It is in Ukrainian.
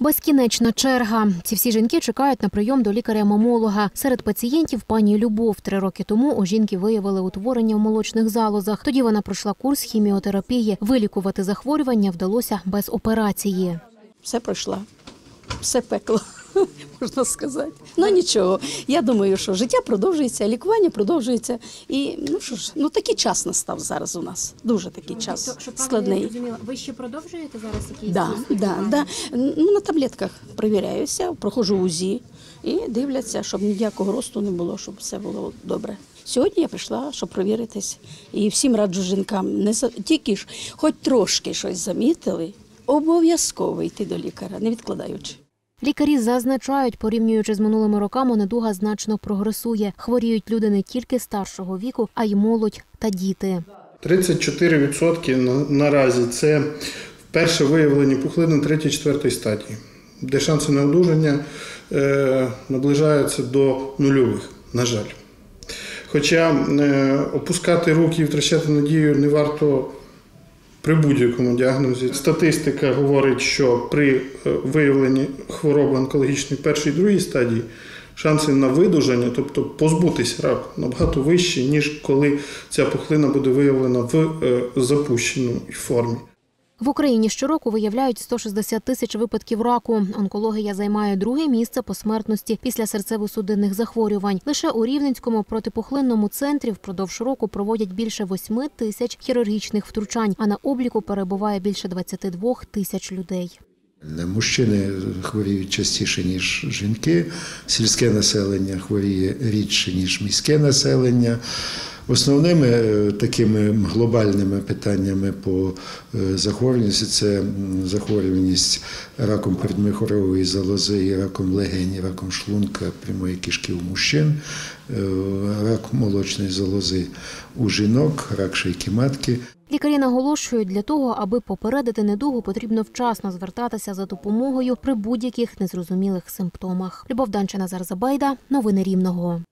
Безкінечна черга. Ці всі жінки чекають на прийом до лікаря-мамолога. Серед пацієнтів пані Любов. Три роки тому у жінки виявили утворення в молочних залозах. Тоді вона пройшла курс хіміотерапії. Вилікувати захворювання вдалося без операції. все пройшла, все пекло, можна сказати. Ну нічого. Я думаю, що життя продовжується, лікування продовжується. І ну що ж, ну такий час настав зараз у нас. Дуже такий час складний. ви ще продовжуєте зараз якісь? Да, да, да. Ну, на таблетках перевіряюся, проходжу УЗІ і дивляться, щоб ніякого росту не було, щоб все було добре. Сьогодні я прийшла, щоб провіритись. І всім раджу жінкам, не за- тільки ж, хоч трошки щось замітили, обов'язково йти до лікаря, не відкладаючи. Лікарі зазначають, порівнюючи з минулими роками, недуга значно прогресує. Хворіють люди не тільки старшого віку, а й молодь та діти. 34% на- наразі це вперше виявлені пухлини 3-4 стадії, де шанси на одужання е, наближаються до нульових, на жаль. Хоча е, опускати руки і втрачати надію не варто при будь-якому діагнозі. Статистика говорить, що при е, виявленні хвороби онкологічної першої і другої стадії шанси на видужання, тобто позбутися раку, набагато вищі, ніж коли ця пухлина буде виявлена в е, запущеній формі. В Україні щороку виявляють 160 тисяч випадків раку. Онкологія займає друге місце по смертності після серцево-судинних захворювань. Лише у Рівненському протипухлинному центрі впродовж року проводять більше 8 тисяч хірургічних втручань, а на обліку перебуває більше 22 тисяч людей. Мужчини хворіють частіше, ніж жінки. Сільське населення хворіє рідше, ніж міське населення. Основними е, такими глобальними питаннями по е, захворюваності це захворюваність раком передмихорової залози, раком легені, раком шлунка, прямої кишки у мужчин, е, рак молочної залози у жінок, рак шийки матки. Лікарі наголошують, для того, аби попередити недугу, потрібно вчасно звертатися за допомогою при будь-яких незрозумілих симптомах. Любов Данчина, Назар Забайда. Новини Рівного.